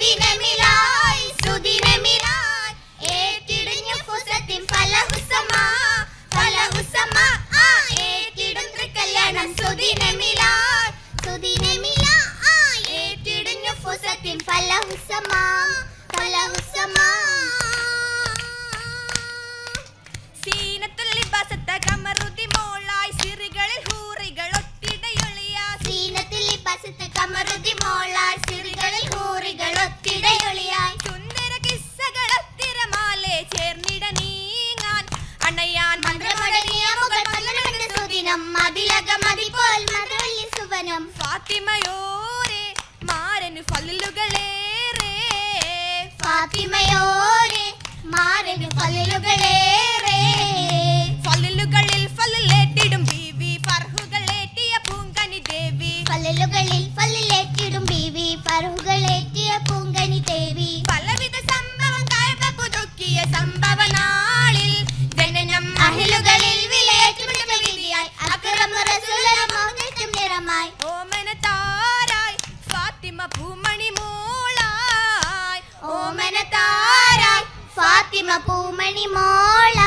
സുദിനമിലായി സുദിനമിലായി. ഏറ്റിടുഞ്ഞു ഫുസത്തിൻ ഫലഹുസമാ ഫലഹുസമാ. ആ ഏറ്റിടും തൃക്കല്യാണം സുദിനമിലായി സുദിനമിലാ ആ ഏറ്റിടുഞ്ഞു ഫുസത്തിൻ ഫലഹുസമാ ഫലഹുസമാ. സീനത്തുൽ ലിബാസത്ത കമറുതി മോളായി സിറികളിൽ ഹൂറികൾ ഒത്തിടയൊളിയാ സീനത്തിൽ ലിബാസത്ത് കമറുതി മോളായി മധുവല്ലി ഫാത്തിമയോരെ മാരന് ഫലുകളേറെ ഫാത്തിമയോരെ മാരന് ഫലലുകളേറെ. ഓമന ഫാത്തിമ പൂമണി മോള.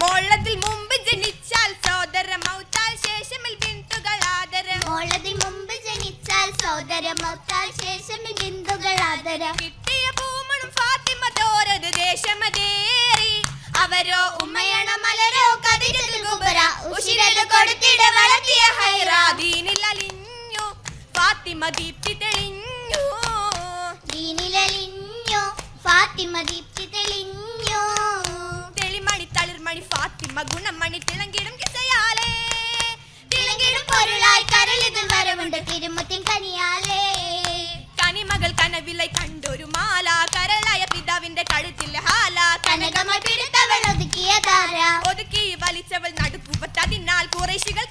മോളത്തിൽ മുമ്പ് ജനിച്ചാൽ സോദര മൗത്താൽ ശേഷമിൽ ബിന്ദുകൾ ആദര. മോളതിൽ മുമ്പ് ജനിച്ചാൽ സോദര മൗത്താൽ ശേഷമിൽ ബിന്ദുകൾ ആദരം. കിട്ടിയ പൂമണും ഫാത്തിമ തോരത് ദേശമതേറി. അവരോ ഉമ്മയണ മലരോ കതിരതിൽ കുബര ഉശിരത് കൊടുത്തിട വളർത്തിയ ഹൈറാ ദീനിൽ അലിഞ്ഞു ഫാത്തിമ ദീപ്തി തെളിഞ്ഞു. ദീനിലലിഞ്ഞു ഫാത്തിമ ദീപ്തി തെളിഞ്ഞോ. തെളിമണി തളിർമണി ഫാത്തിമ ഗുണമണി തിളങ്ങിടും കിസയാലേ. തിളങ്ങിടും പൊരുളായി കരളിതിൽ വരവുണ്ട് തിരുമുത്തിൻ കനിയാലേ. കനിമകൾ കനവിലായി കണ്ടൊരു മാല കരളായ പിതാവിന്റെ കഴുത്തിൽ ഹാല. കനകമായി പിടുത്തവൾ ഒതുക്കിയ ധാര. ഒതുക്കി വലിച്ചവൾ നടുക്കുപത്തതിനാൽ കുറേശികൾ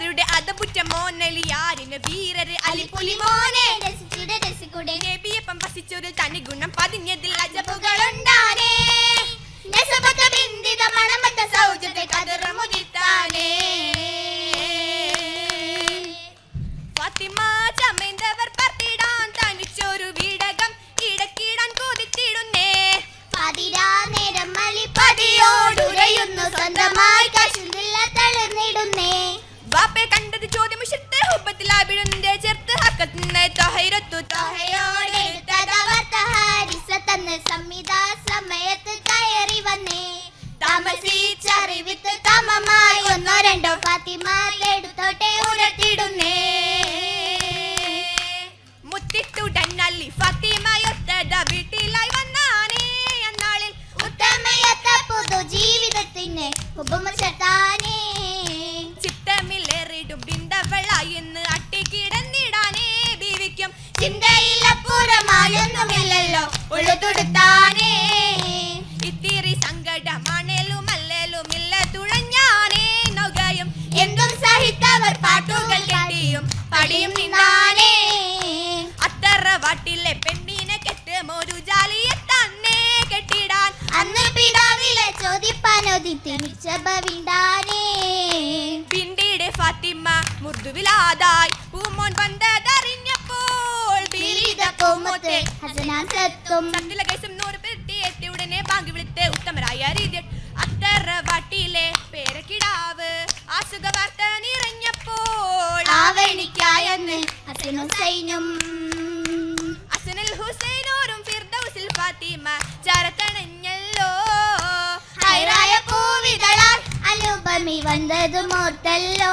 അവരുടെ അതപുറ്റ മോനലിയാരിന് വീരര് അലിപുലി മോനെ. രസിച്ചുടെ രസിക്കുടെ നബിയപ്പം വസിച്ചൊരു തനി ഗുണം പതിഞ്ഞതിൽ അജബുകളുണ്ടാനേ നെസബത്ത ബിന്ദിത മണമത്ത സൗജത്തെ കതിറമുദിത്താനേ ഹക്കത്തിന് തൊഹൈരത്തു തൊഹയോടെടുത്തതവർ തഹാരിസ തന്ന് സംഹിതാ സമയത്ത് കയറി വന്നേ. താമസിച്ചറിവിത്ത് ഒന്നോ രണ്ടോ ഫാത്തിമ എടുത്തോട്ടെ ചിന്തയിലപ്പുറമായൊന്നുമില്ലല്ലോ ഉള്ളു തുടുത്താനേ ഇത്തിരി സങ്കടമാണേലും അല്ലേലും ഇല്ല തുഴഞ്ഞാനേ നൊകയും എന്തും സഹിത്തവർ പാട്ടുകൾ കെട്ടിയും പടിയും നിന്നാനേ. അത്തറ വാട്ടിലെ പെണ്ണിനെ കെട്ടും ഒരു ജാലിയെ തന്നെ. കെട്ടിടാൻ അന്ന് പിതാവിലെ ചോദിപ്പാനോതി തിരിച്ച ഭവിണ്ടാനേ പിന്നീട് ഫാത്തിമ മുർദുവിലാതായി പൂമോൻ വന്നതറിഞ്ഞപ്പോൾ വിരീത പൂമുത്ത് ഹസനാൻ സത്തും. സത്തില കൈസം നൂറ് പെട്ടി എത്തി ഉടനെ ബാങ്ക് വിളിത്തെ ഉത്തമരായ രീതി അത്തറ വാട്ടിലെ പേരക്കിടാവ് അസുഖ വാർത്ത നിറഞ്ഞപ്പോൾ ആവണിക്കായെന്ന് ഹസൻ ഹുസൈനും. ഹുസൈനോരും ഫിർദൗസിൽ ഫാത്തിമ ചരത്തണഞ്ഞല്ലോ. ഹൈറായ പൂവിതളാൽ അനുപമി വന്നത് മോർത്തല്ലോ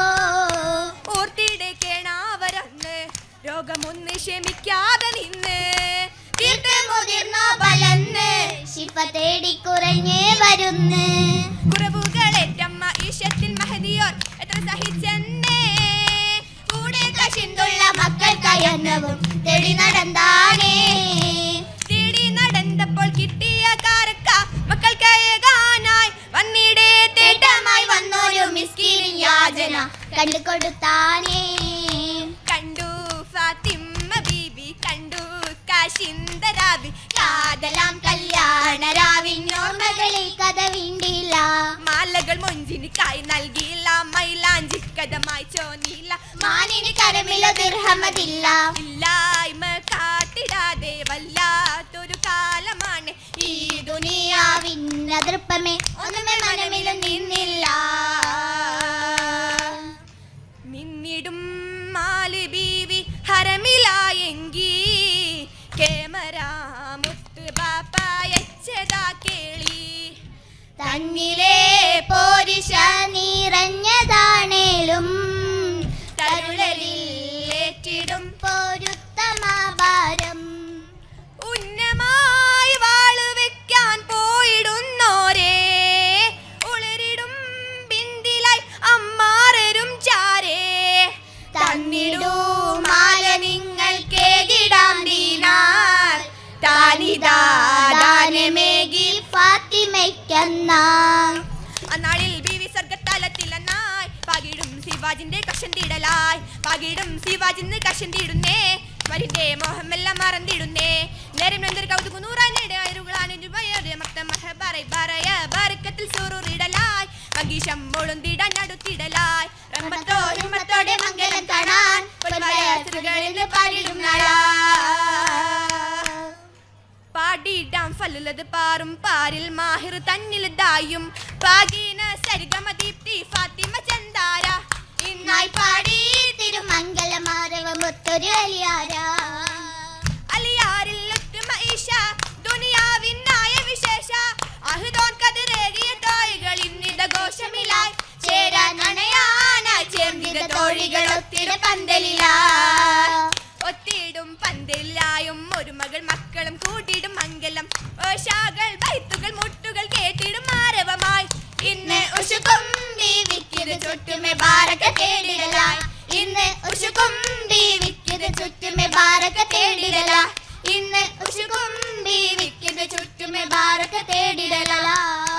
രോഗമൊന്ന് ക്ഷമിക്കാതെ നിന്ന്. തീർത്ത് മുതിർന്നോ ബലന്ന് ശിഫ തേടി കുറഞ്ഞേ വരുന്ന്. കുറവുകളേറ്റമ്മ ഈശത്തിൽ മഹദിയോർ എത്ര സഹിച്ചെന്നേ. കൂടെ കശിന്തുള്ള മക്കൾക്കയന്നവും തെളി നടന്നാനേ തേടി നടന്നപ്പോൾ കിട്ടിയ കാരക്ക മക്കൾക്കയകാനായി വന്നിടേ തേട്ടമായി വന്നൊരു മിസ്കീൻ യാചന കണ്ടു കൊടുത്താനേ കാശിന്തരാവി കാതലാം കല്യാണ രാവിനോർമ്മകളിൽ കഥ വീണ്ടില്ല. മാലകൾ മൊഞ്ചിനിക്കായി നൽകിയില്ല. മൈലാഞ്ചിക്കഥമായി ചോന്നില്ല. മാനിന് കരമില ദുർഹമതില്ല. ഇല്ലായ്മ കാട്ടിടാതെ വല്ലാത്തൊരു കാലമാണ് ഈ ദുനിയാവിന്ന ഒന്നുമേ മനമിലും നിന്നില്ല. നിന്നിടും മാലി ബീവി ഹരമിലായെങ്കി ക്യാമറ മുത്ത് ബാപ്പായച്ചതാ കേളി. തന്നിലെ പോരിശ നിറഞ്ഞതാണേലും ശിവാജിന്റെ കഷന്തിടലായി പകിടും ശിവാജിന്ന് കഷന്തിടുന്നേ മരിന്റെ മോഹമെല്ലാം മറന്നിടുന്നേ. നേരം നന്ദർ കൗതുക നൂറാനിടയായിരുകളാനുജയ സൂറുറിടലായി. മകീശം മുളുന്തിടാൻ അടുത്തിടലായി. റഹ്മത്തോടെ മംഗലം കാണാൻ. നാടാ പാടിയിടാം ഫലുലത് പാറും. പാരിൽ മാഹിർ തന്നിൽ ദായും. പാകീന സരിഗമ ദീപ്തി ഫാത്തിമ ചന്താര തിരുമംഗലമാരവമൊത്തൊരു അലിയാര? അലിയാരിൽ മൈഷ ദുനിയാവിനായ വിശേഷ. അഹുദോൻ കതിരേറിയ തോയികൾ ഇന്നിത ഘോഷമിലായി ചേരാൻ അണയാനായി ചേർന്നിത തോഴികൾ ഒത്തിരി പന്തലിലാ ഒത്തിടും പന്തലിലായും ഒരു മകൾ മക്കളും കൂട്ടിയിടും മംഗലം. ഓശാകൾ ബൈത്തുകൾ മുട്ടുകൾ കേട്ടിടും ആരവമായി. ഇന്ന് ഉഷുക്കും ബീവിക്കിത് ചുറ്റുമേ ബാരക തേടിടലായി. ഇന്ന് ഉഷുക്കും ബീവിക്കിത് ചുറ്റുമേ ബാരക തേടിടല. ഇന്ന് ഉഷുക്കും ബീവിക്കിത് ചുറ്റുമേ ബാരക തേടിടലായി